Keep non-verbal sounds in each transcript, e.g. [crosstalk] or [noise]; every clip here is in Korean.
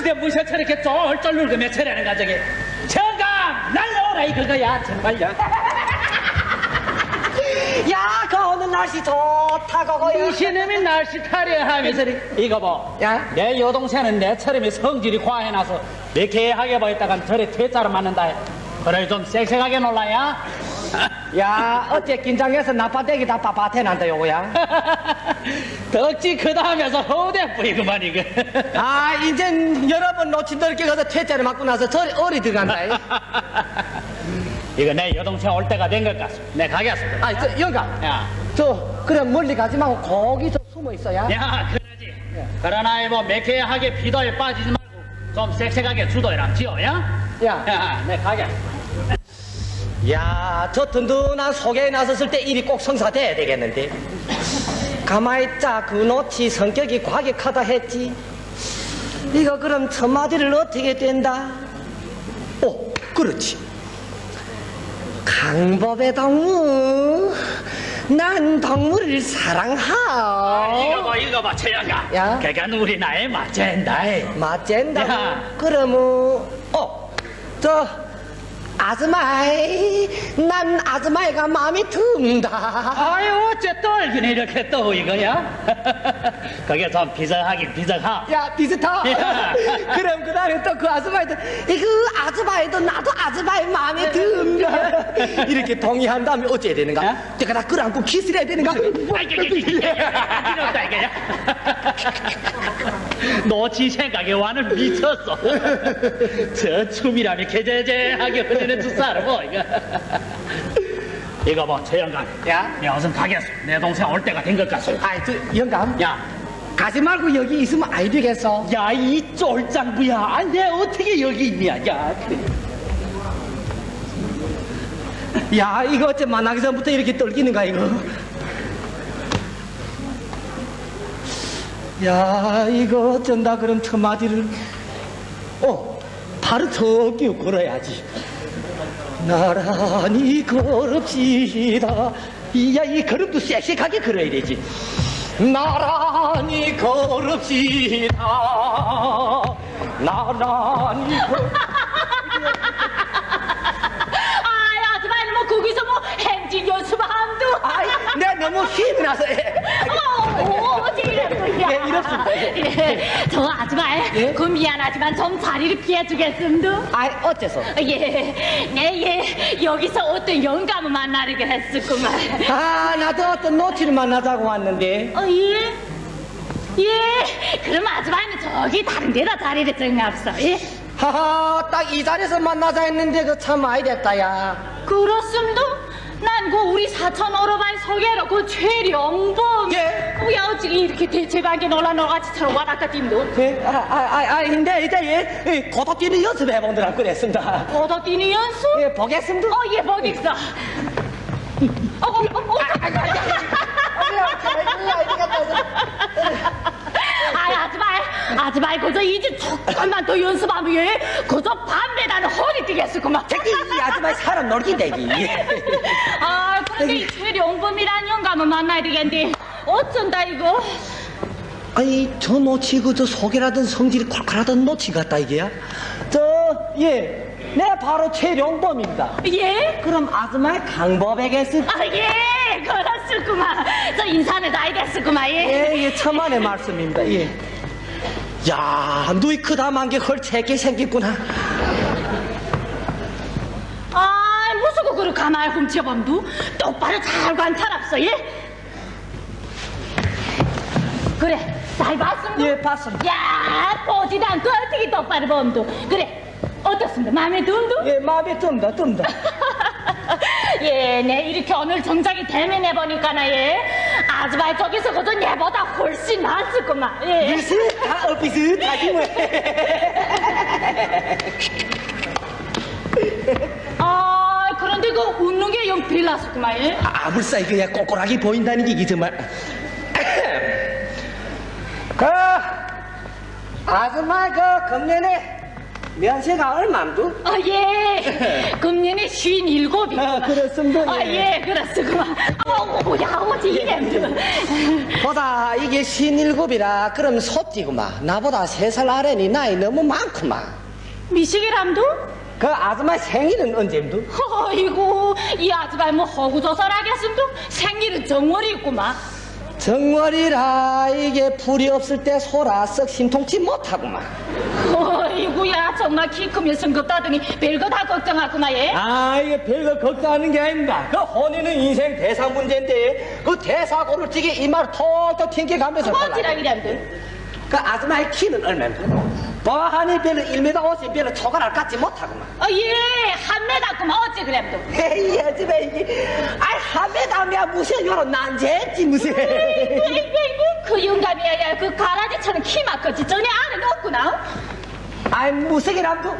지대 무셔처럼 이렇게 쫄쫄 늙으며 처리하는 가정이 정감 날라오라 이 그거야 정말요 [laughs] 야, 그 오늘 날씨 좋다, 그거야. 이시놈이 날씨 타령하면서 이거 봐. 야. 내 여동생은 내처럼 성질이 과해놔서 매캐하게 보였다간 저래 퇴짜를 맞는다. 그래 좀 섹섹하게 놀라야. 야, 어째 긴장해서 나빠대기 다 빠빠태 난다, 요거야. [laughs] 덕지 크다 하면서 허대 뿌리구만 이거. 아, 이젠 여러 번 놓친들 가서 퇴짜를 맞고 나서 저리 어리 들어간다. 이거 내 여동생 올 때가 된 것 같습니다. 내 가겠습니다. 아, 저, 영감. 야, 저, 그래, 멀리 가지 말고 거기서 숨어 있어야. 야, 그러지. 그러나 뭐 매캐하게 비도에 빠지지 말고 좀 섹섹하게 주도해라, 지어 야. 야, 야, 내 가게. 야, 저 든든한 속에 나섰을 때 일이 꼭 성사돼야 되겠는데. 가만히 있자, 그 노치 성격이 과격하다 했지. 네가 그럼 첫 마디를 어떻게 된다? 오, 그렇지. 강법의 동무, 난 동물을 사랑하. 이거 봐, 이거 봐, 최영아. 야. 그건 우리 나의 맞젠다. 맞젠다. 야. 그러면, 어, 저, 아즈마이, 난 아즈마이가 마음에 든다. 아유, 어째 떨긴 이렇게 떠, 이거야? [laughs] 그게 좀 비정하긴 비정하. 야, 비슷하. 야. [laughs] 그럼 그 다음에 또 그 아즈마이도, 그 아즈마이도 나도 아즈마이 마음에 든다. [laughs] 이렇게 동의한 다음에 어째야 되는가? 야? 내가 나 끌어안고 키스를 해야 되는가? 이런다, 이거야. 너지 생각에 와는 미쳤어. 저 춤이라면 개제제하게 흐르는 두 사람, 뭐, 이거. 이거 뭐, 최영관. 야? 내 어서 가겠어. 내 동생 올 때가 된 것 같소. 아이, 저, 영감. 야, 가지 말고 여기 있으면 아이 되겠어. 야, 이 쫄장부야. 아, 내 어떻게 여기 있냐, 야. 야, 이거 어째 만나기 전부터 이렇게 떨기는가, 이거? 야, 이거 어쩐다, 그럼 첫마디를. 어, 바로 저기 걸어야지. 나란히 걸읍시다. 이야, 이 걸음도 섹시하게 걸어야 되지. 나란히 걸읍시다. 나란히 걸 아이 [laughs] 너무 힘이 나서. 어, 어제 이랬구야 예, 이렇습니다. 예, 저 아줌마 예? 그 미안하지만 좀 자리를 피해 주겠음도 아이, 어째서? 예, 네, 예, 여기서 어떤 영감을 만나려고 했었구만 아, 나도 어떤 노치를 만나자고 왔는데. 어, 예? 예, 그럼 아줌마는 저기 다른 데다 자리를 정합소 예? 하하, 딱 이 자리에서 만나자 했는데 그참 많이 됐다, 야. 그렇습니다. 난그 우리 사촌 오로바이 소개로 그 최령범. 예. 야 어찌 이렇게 대체관계 놀라 너같이 처럼 와닿다 뛴도. 예, 아, 아, 아, 아, 근데 이제 예, 예, 고도 뛰는 연습해본다고 그랬습니다. 걷어 뛰는 연습? 예, 보겠습니다. 어, 예, 보겠어. 어, 어, 어, 어. 아이, 아줌마, 아줌마, 그저 이제 조금만 더 연습하면 예, 그저 밤 뛰겠구만. 새끼, 이 아줌마 사람 놀긴대기. 아, 그런데 이 최령범이란 영감을 만나야 되겠는데 어쩐다 이거? 아니, 저 노치, 그, 저 속이라든 성질이 콸콸하던 노치 같다, 이게야? 저, 예, 내 바로 최룡범입니다. 예? 그럼 아줌마의 강법에게서 아, 예, 그렇습구만. 저 인사는 다 됐을구만, 예. 예, 예, 천만의 말씀입니다. 예. 야, 누이 크다만 게 헐채게 생겼구나. 아, 그를 가만히 훔쳐본두? 똑바로 잘 관찰합소, 예? 그래, 잘 봤습니다. 예, 봤습니다. 야, 보지도 않고 어떻게 똑바로 본두? 그래, 어떻습니다? 마음에 든두? 예, 마음에 든다, 든다. [laughs] 예, 내 이렇게 오늘 정작이 대면해 보니까나 예, 아줌마 저기서 그저 내보다 훨씬 낫을구만. 예. 비슷하, 어, 비슷하지 뭐. 아, 그런데 그 웃는 게 영 빌랐었구만. 예. 아물싸 이거 야 꼬꼬라기 보인다는 게 이게 정말. 그 아줌마 그 금년에 면세가 얼만두? 어, 예. 금년에 쉰 일곱이. 아, 그렇습니다. 아, 예, 그렇습니다. 어우, 야, 어찌 이랬도. 보다 이게 신일곱이라 그럼 소띠구만 나보다 세 살 아래니 나이 너무 많구만 미식이람도? 그 아줌마 생일은 언제임도? 어이구, 이 아줌마 뭐 허구조선하겠음도? 생일은 정월이 있구만. 정월이라 이게 불이 없을 때 소라 썩 심통치 못하구만 어이구야, 정말 키 크면 성급 따더니 별거 다 걱정하구만, 예. 아 이게 별거 걱정하는 게 아닙니다 그 혼인은 인생 대사 문제인데 그 대사고를 찌게 이마를 톡톡 튕겨가면서 어찌라 이랬도? 그 아줌마의 키는 얼마인데? 뭐하니 별로 1m 50 별로 초가를 갖지 못하구만. 어, 예, 한 메다구만, 어찌 그랬도? 에이 아줌마 이게. 아이 한매다면 무슨 요런 난제했지 무슨. 이구, 이구, 이구, 그 영감이야, 야, 그 가라지처럼 키만 크지, 전에 안은 없구나. 아이 무색이람도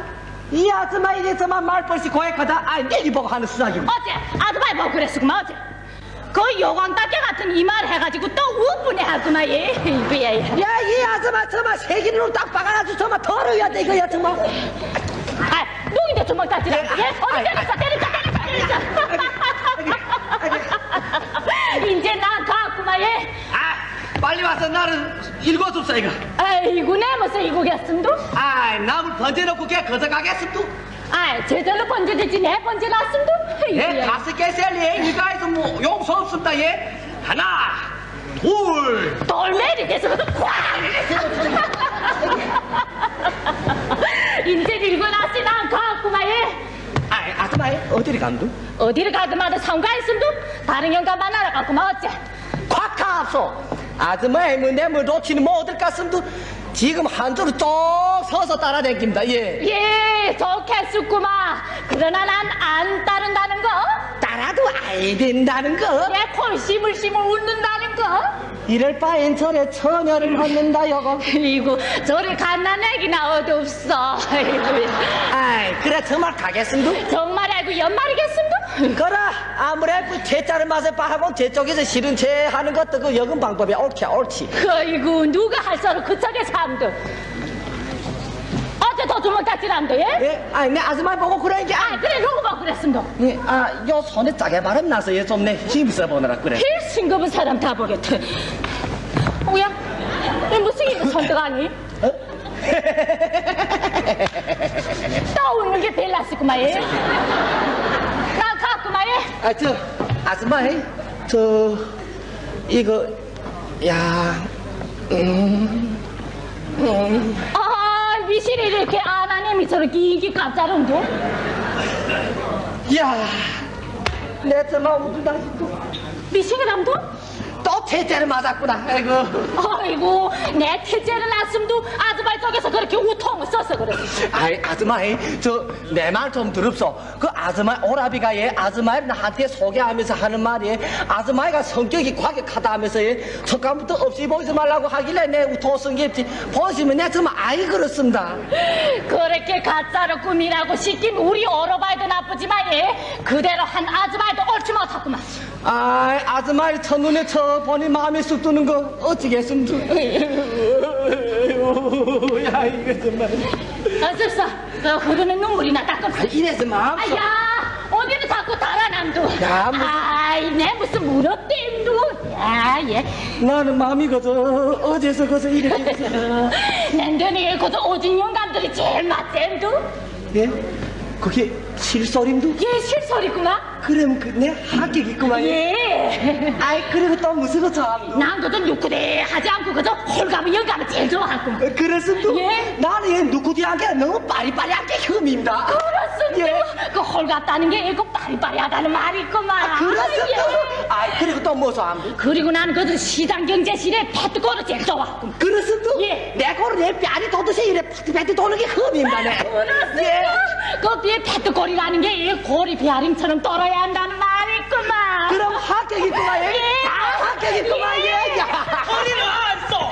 이 아줌마 이제 저만 말벌시 고액하다. 아이 내리 보고 하는 수작입니다 어제 아줌마 뭐 그랬구만, 어제. 그 요광따개 같은 이 말 해가지고 또 우분해 하구만, 예. 이구야, 야. 야이 아줌마 저만 세기로 딱 박아가지고 저만 더러워야 돼 이거야 정말 아, 누군데 주먹 다치라. 예, 어디 때렸어, 때렸어, 때렸어. 이제 나 가구만, 예. 아 빨리 와서 나를 읽어줍사 이거 아이고, 내 무슨 이거겠음도? 아이 남을 번져놓고 걔 거저가겠음도 아, 제대로 번져지지, 내 번져놨음도? 내 다섯 개 셀리에 이가에서 뭐 용서 없습니다 얘 하나 둘 돌메리 돼서 쾅! 이제 읽어놨지, 난 가구만, 예. 아이 아줌마 어디를 간두? 어디를 가더마다 상가했음도? 다른 영감 만나러 갔구만, 어째? 콱 가압소 아줌마의 뭐내물 놓치는 뭐 어딜 갔음도 지금 한 줄로 쭉 서서 따라다닙니다 예 예, 좋겠었구만. 그러나 난 안 따른다는 거? 따라도 아이 된다는 거 내콜 씨물씨물 웃는다는 거? 이럴 바엔 절에 처녀를 받는다 여거 이고 저리 갓난 애기나 어둡어. 아이고, 아이 그래 정말 가겠음도 정말 알고 연말이겠음도? 그라 아무래도 제자를 맛을 봐하고 제 쪽에서 싫은 체 하는 것도 그 여금 방법이 옳지 옳지 아이고 누가 할 소리 그쪽에 삼도. 더 주먹 다치람도 예? 예? 아니 내 아줌마 보고 이게 아 그래 누구 봐 그랬음도. 예, 아 요 손에 짜게 바람 나서 얘 좀 내 힘 써 보느라 그래 힐 싱겁은 사람 다 보겠다. 오야, 이 무슨 이거 선택하니? 어? [laughs] 또 웃는 게 벨라스구만 예. 나 갔구만 예. 아 저 아줌마 저 이거 야 음, 음. 아 미실이 이렇게 안 하네 미처럼 기기 깜짝은도. 야, 내 정말 우주다 싶고 미식이람도? 또 퇴짜를 맞았구나. 아이고. 아이고 내 태제를 낳았음도 아줌마 쪽에서 그렇게 우통을 써서 그래. 아이 아줌마, 저내 말 좀 들읍소. 그 아줌마 오라비가 얘 아줌마를 나한테 소개하면서 하는 말이 아줌마가 성격이 과격하다 하면서 얘 첫감부터 없이 보이지 말라고 하길래 내 우토 쓴겠지. 보시면 내 정말 아이 그렇습니다. 그렇게 가짜로 꾸미라고 시킨 우리 어러바이도 나 쁘지만 얘 그대로 한 아줌마도 옳지 못하구만. 아이 아줌마의 첫눈에 쳐보니 마음이 쑥 드는 거 어찌겠습니까? 야 이거 정말. 어쩔서 그 흐르는 눈물이 나 닦아. 아, 이래서 마음 속- 아야 어디를 자꾸 달아남도. 야, 뭐- 아이 내 무슨 무릎댐도. 야얘 나는 마음이 거저 어제서 거저 이렇게 nen더니 그저 [laughs] 오진 영감들이 제일 맞댐도. 예? 그게 실소림도? 얘 실소리구만. 그럼 그내 합격이구만 예. 아이 그리고 또 무슨 거 좋아함도? 난 그저 누구대 하지 않고 그저 홀가면 영감을 제일. 어, 그렇습니다 예? 나는 얘 누구디한테 너무 빠리빠리한 게 흠입니다 그렇습니다. 예. 그 홀같다는 게 이거 빠리빠리하다는 말이 있구만. 그렇습니다 예. 아이 그리고 또뭐 좋아함도? 그리고 나는 그저 시장 경제실에 패트거를 제일 좋아하구만. 그렇습니다 예. 내 거를 내 뺨이 도듯이 이래 파티파티 도는 게 흠입니다 내 그렇습니다. 예. 그 뒤에 패트거리라는 게이 고리 베어링처럼 떨어야 한다는 말이 있구만. 그럼 합격이구만 얘 예. 다 합격이구만 예. 얘 야. 허리를 안 써.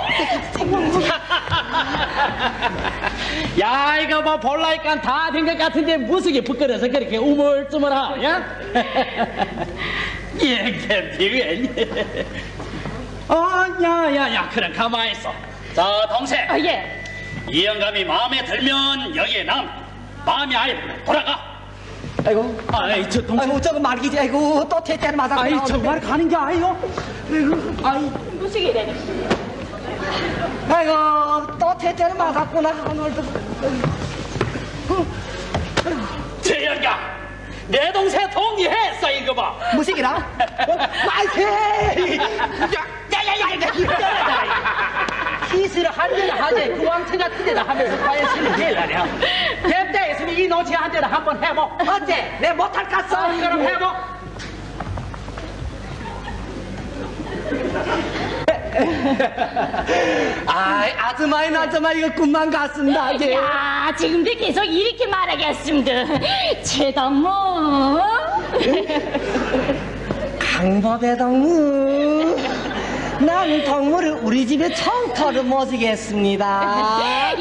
야, 이거 뭐 볼라니까 다 된 것 같은데 무속이 부끄러서 그렇게 우물쭈물하냐? [laughs] 예, 캠핑은. 어, 야, 야, 야, 그럼 가만히 있어. 자, 동생. 아, 예. 이 영감이 마음에 들면 여기에 남. 마음이 아예 돌아가. 아이고. 아이 저 동생. 아이고 저거 말기지. 아이고 또 퇴짜를 맞았구나. 아이 정말 가는 게 아니요. 아이고 아이 무슨 일이니? 아이고 또 퇴짜를 맞았구나 오늘도. 재현가 내 동생 동의했어 이거 봐. 무슨 일이라? 마이세. 기술을 한 대를 하지 그 왕태 같은 데다 하면서 과연 쓰는 게 아니야 됐다 했으면 이 노치 한 대를 한번 해보 어째 내 못할 깠어. 아, 그럼 해보 [laughs] 아이 아줌마이 나줌마 이거 꿈만 같습니다. 이제. 야, 지금도 계속 이렇게 말하겠습니다. 최동무. [laughs] 강법의 동무. 나는 동무를 우리 집에 청토를 모시겠습니다.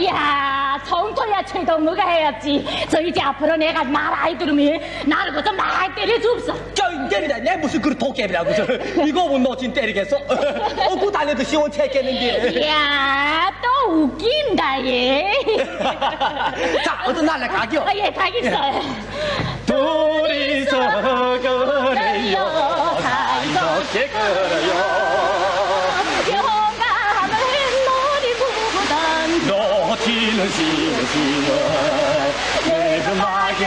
야, 성토야 최동무가 해야지. 저 이제 앞으로 내가 말 아이 들으면 나를 그좀 많이 때려줍소. 저 때리다. 내 무슨 그 도깨비라고 저 이거 못 놓친 때리겠어? [laughs] 어구 달려도 시원찮겠는데. 야, 또 웃긴다, 얘. [laughs] 자 어떤 날래 가겨. 아, 예, 가겠어요. 둘이서 그래요. 사이좋게 그래요. 영감을 머리 보고던 놓치는 시는 내그마게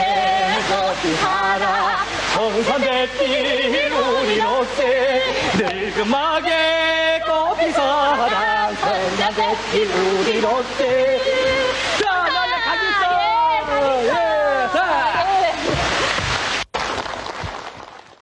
걷기 하라 성산대길 우리 롯데 늙음하게 꽃이 사랑 성산대길 우리 롯데 아, 예, 자 날려 가겠어